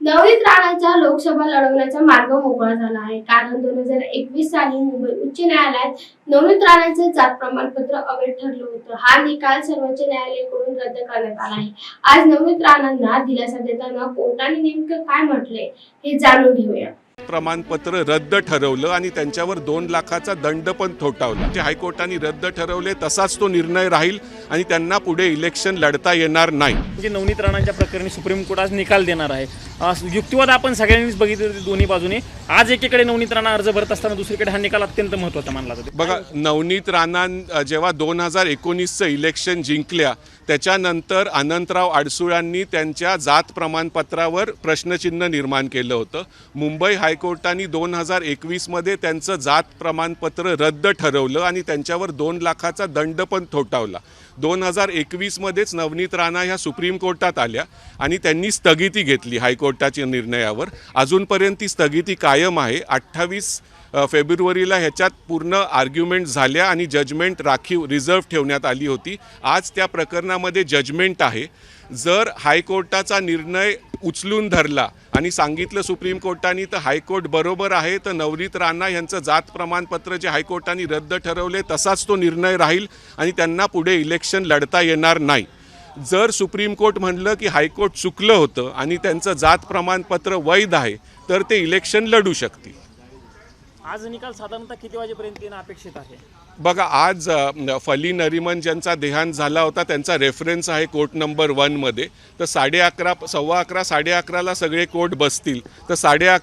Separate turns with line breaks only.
नवनीत राणाचा लोकसभा लढवण्याचा मार्ग मोकळा झाला आहे. कारण दोन हजार एकवीस साली मुंबई उच्च न्यायालयात नवनीत राणाचं जात प्रमाणपत्र अवैध ठरलं होतं. हा निकाल सर्वोच्च न्यायालयाकडून रद्द करण्यात आला आहे. आज नवनीत राणांना दिलासा देताना कोर्टाने नेमकं काय म्हटलंय हे जाणून घेऊया.
प्रमाणपत्र रद्द ठरवलं आणि त्यांच्यावर दोन लाखाचा दंड पण थोटावला जे हायकोर्टाने रद्द ठरवले तसाच तो निर्णय राहील आणि त्यांना पुढे इलेक्शन लढता येणार नाही.
म्हणजे नवनीत राणांच्या प्रकरणी सुप्रीम कोर्ट आज निकाल देणार आहे. युक्तिवाद आपण सगळ्यांनीच बघितले दोन्ही बाजूने. आज एकीकडे नवनीत राणा अर्ज भरत असताना दुसरीकडे हा निकाल अत्यंत महत्त्वाचा मानला जातो.
बघा नवनीत राणा जेव्हा दोन हजार एकोणीसचं इलेक्शन जिंकल्या त्याच्यानंतर अनंतराव अडसुळांनी त्यांच्या जात प्रमाणपत्रावर प्रश्नचिन्ह निर्माण केलं होतं. मुंबई हायकोर्टाने दोन हजार एकवीसमध्ये त्यांचं जात प्रमाणपत्र रद्द ठरवलं आणि त्यांच्यावर दोन लाखाचा दंड पण थोटावला दोन हजार एकवीसमध्येच नवनीत राणा ह्या सुप्रीम कोर्टात आल्या आणि त्यांनी स्थगिती घेतली हायकोर्टाच्या निर्णयावर. अजूनपर्यंत ती स्थगिती कायम आहे. अठ्ठावीस फेब्रुवारीला ह्याच्यात पूर्ण आर्ग्युमेंट झाल्या आणि जजमेंट राखीव रिझर्व ठेवण्यात आली होती. आज त्या प्रकरणामध्ये जजमेंट आहे. जर हायकोर्टाचा निर्णय उचलून धरला. आणि सांगितलं सुप्रीम कोर्टाने तर हायकोर्ट बरोबर आहे तर नवनीत राणा यांचं जात प्रमाणपत्र जे हायकोर्टाने रद्द ठरवले तसाच तो निर्णय राहील आणि त्यांना पुढे इलेक्शन लढता येणार नाही. जर सुप्रीम कोर्ट म्हणलं की हायकोर्ट चुकलं होतं आणि त्यांचं जात प्रमाणपत्र वैध आहे तर ते इलेक्शन लढू शकतील.
आज निकाल साधारणतः किती वाजेपर्यंत येणं अपेक्षित आहे?
बघा आज फली नरिमन ज्यांचा देहांत झाला होता त्यांचा रेफरन्स आहे कोर्ट नंबर वनमध्ये तर साडे अकरा सव्वा अकरा साडे अकराला सगळे कोर्ट बसतील. तर साडे अकरा